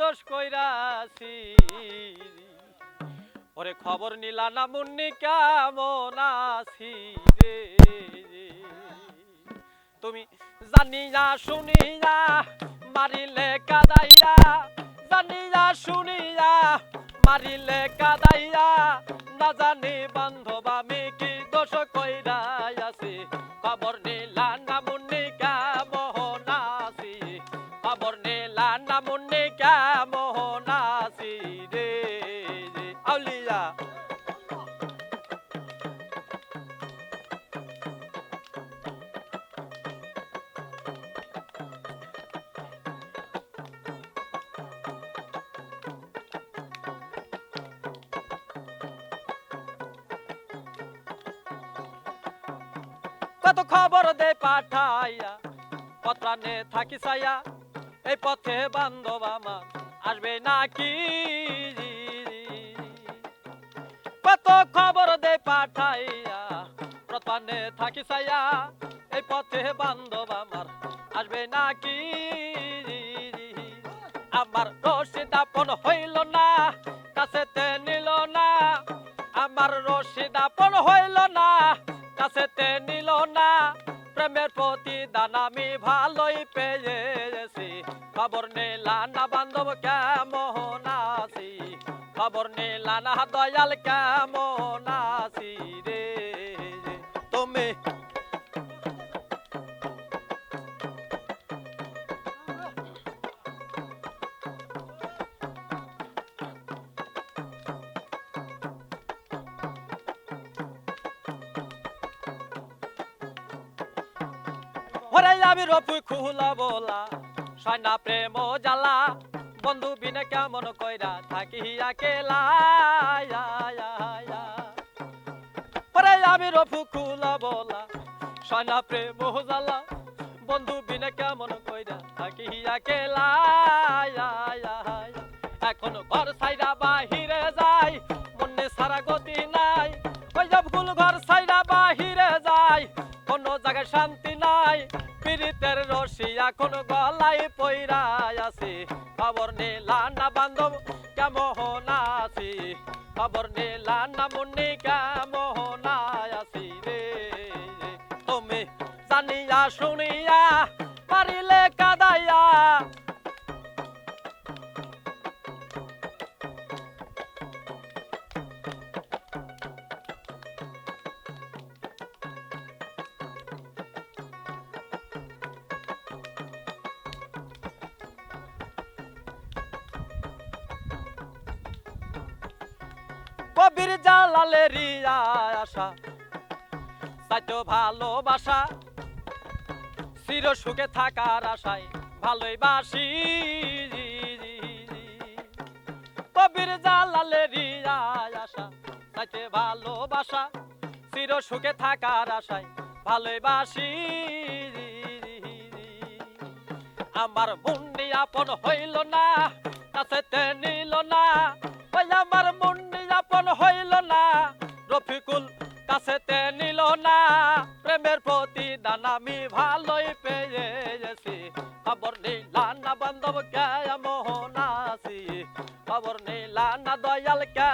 দোষ কইরাছি? ওরে খবর নিলা না মুন্নি, কেমন আছি রে? তুমি জানিয়া শুনিয়া, মারিলে কাদাইয়া, জানিয়া শুনিয়া, মারিলে কাদাইয়া, না জানি বান্ধব আমি কি দোষ কইরা নিলা না মুন্নি কেমন আছি রে? আউলিয়া। কত খবর দে পাঠাইয়া পত্রানে থাকি সাইয়া এই পথে বান্ধব আমার আসবে নাকি কত খবর দে পাঠাইয়া প্রতানে থাকি সাইয়া এই পথে বান্ধব আমার আসবে নাকি আমার রশিদ আপন হইল না, কাছেতে নিল না। আমার রশিদ আপন হইল না, কাছেতে নিল না। প্রেমের প্রতিদান আমি ভালোই পেয়েছি খবর নিলা না বান্ধব কেমন আছি? খবর নিলা না দয়াল কেমন আছি রে? তুমি আমি রফু খুলা বলা সয়না প্রেম জ্বালা। বন্ধু বিনে কেমন কইরা থাকি আকেলা কেলা। ইয়া। আমি রফু খুলা বলা সয়না প্রেম জ্বালা। বন্ধু বিনে কেমন কইরা থাকি আকেলা এখন গলায় পয়রা আছি। খবর নিলা না বান্ধব, কেমন আছি? খবর নিলা না মুন্নি, কেমন আছি রে? তুমি জানিয়া শুনিয়া কবির জালালের আশা। সাইতো ভালোবাসা, চির সুখে থাকার আশায় ভালোই বাসি। কবির জালালের আশা, সাইতে ভালোবাসা, চির সুখে থাকার আশায় ভালোই বাসি। আমার মুন্নি আপন হইল না কাছেতে প্রেমের প্রতি আমি ভালোই পেয়েছি। খবর নিলা না বান্ধব কে মোহনাসি খবর নিলা না দয়াল কে